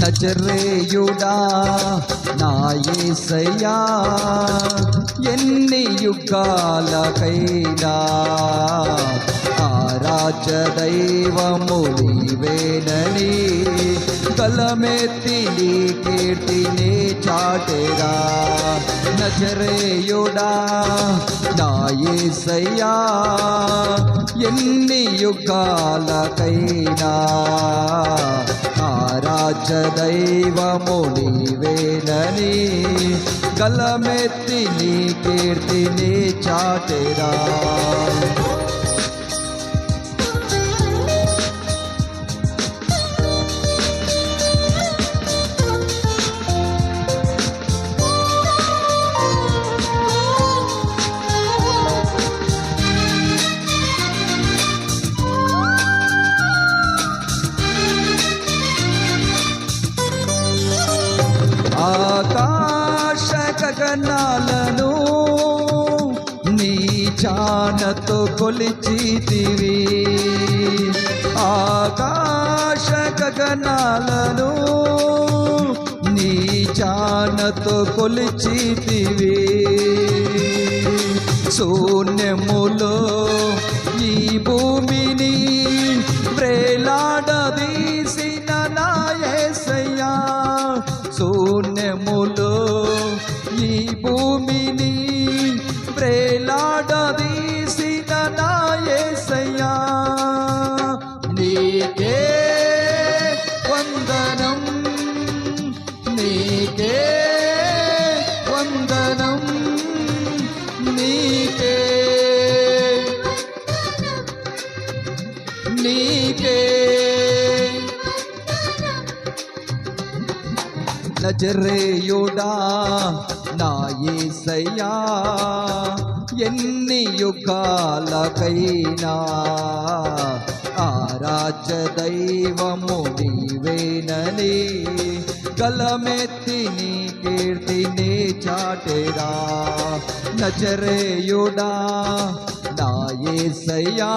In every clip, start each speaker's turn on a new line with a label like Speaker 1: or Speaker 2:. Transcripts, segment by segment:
Speaker 1: నజరేయుడా నా యేసయ్యా ఎన్ని యుగాలకైనా ఆరాధ్య దైవము నీవేనని కలమెత్తి నీ కీర్తిని చాటెరా. నజరేయుడా నా యేసయ్యా ఎన్ని యుగాలకైనా ఆరాధ్య నీవేనని గలమెత్తి నీ కీర్తిని చాటెరా. ఆకాశ గగనాలను నీ జానతో కొలిచితివి. ఆకాశ గగనాలను నీ జానతో కొలిచితివి. శూన్యములో ఈ భూమిని ప్రేలాడది నజరేయుడా నా ఏసయ్యా ఎన్ని యుగాలకైనా ఆరాజ దైవము నీవేనని గలమెత్తి నీ కీర్తిని చాటేరా నజరేయుడా నా యేసయ్యా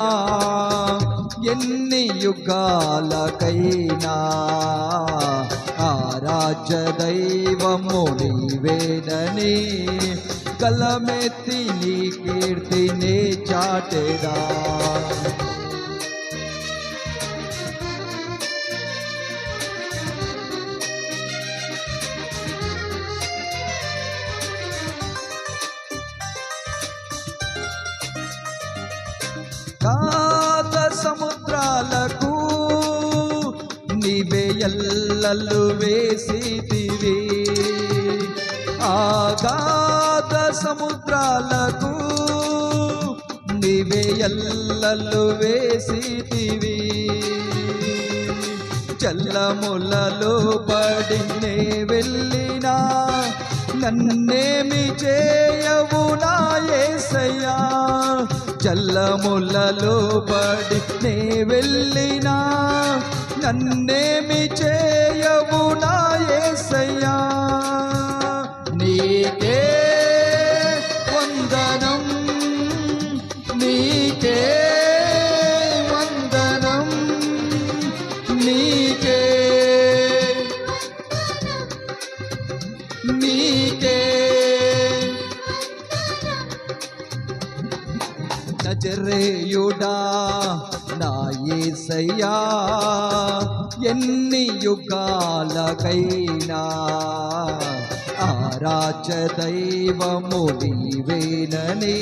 Speaker 1: ఎన్ని యుగాలకైనా ఆరాజ దైవము నీవేనని కలమెత్తి నీ కీర్తిని చాటేరా నీవే ఎల్లలు వేసితివి. ఆగాధ సముద్రాలకు నీవే ఎల్లలు వేసితివి. చల్లములలో పడినే వెళ్ళినా నన్నేమి చేయవు నా యేసయ్యా చల్లములలో పడి నే వెళ్ళినా నన్నేమి చేయవు నా యేసయ్యా నీకే వందనం నీకే నజరేయుడా నా యేసయ్యా ఎన్ని యుగాలకైనా ఆరాధ్య దైవము నీవేనని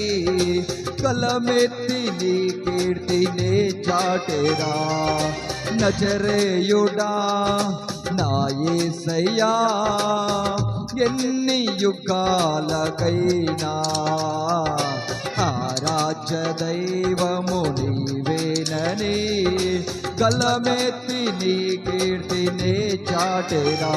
Speaker 1: కలమెత్తి నీ కీర్తినే చాటెరా నజరేయుడా నా యేసయ్యా ఎన్ని యుగాలకైనా ఆరాధ్య దైవము నీవేనని గలమెత్తి నీ కీర్తినే చాటెరా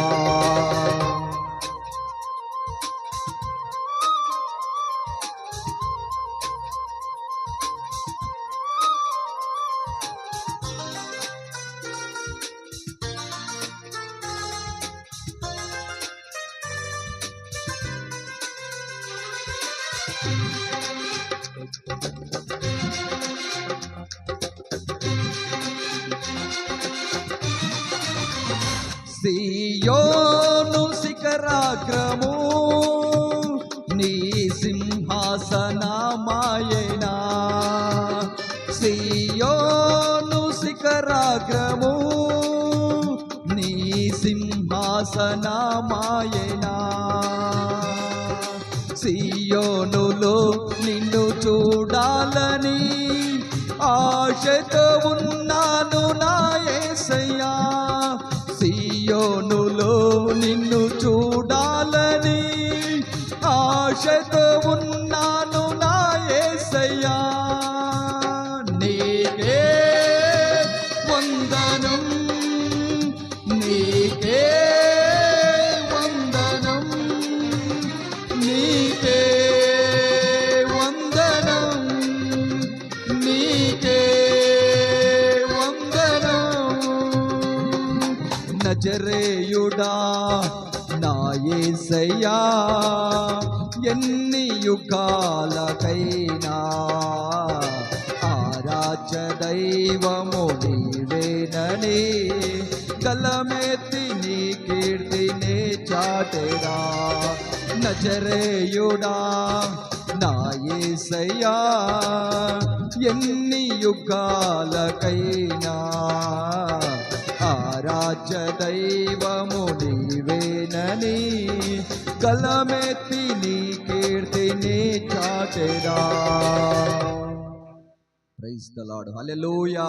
Speaker 1: సియోను శిఖరాగ్రము నీ సింహాసనమాయనా. సియోను శిఖరాగ్రము నీ సింహాసనమాయనా. సియోనులో నిన్ను చూడాలని ఆశతో ఉన్నాను నాయే నిన్ను చూడాలని ఆశతో ఏసయ్యా ఎన్ని యుగాలకైనా ఆరాచ దైవము నీవేనని కలమెత్తి నీ కీర్తినే చాటెరా. నజరేయుడా నా ఏసయ్యా ఎన్ని యుగాలకైనా రాజ్య దైవము నీవేనని కలమెత్తి నీ కీర్తిని చాటెరా. Praise the lord hallelujah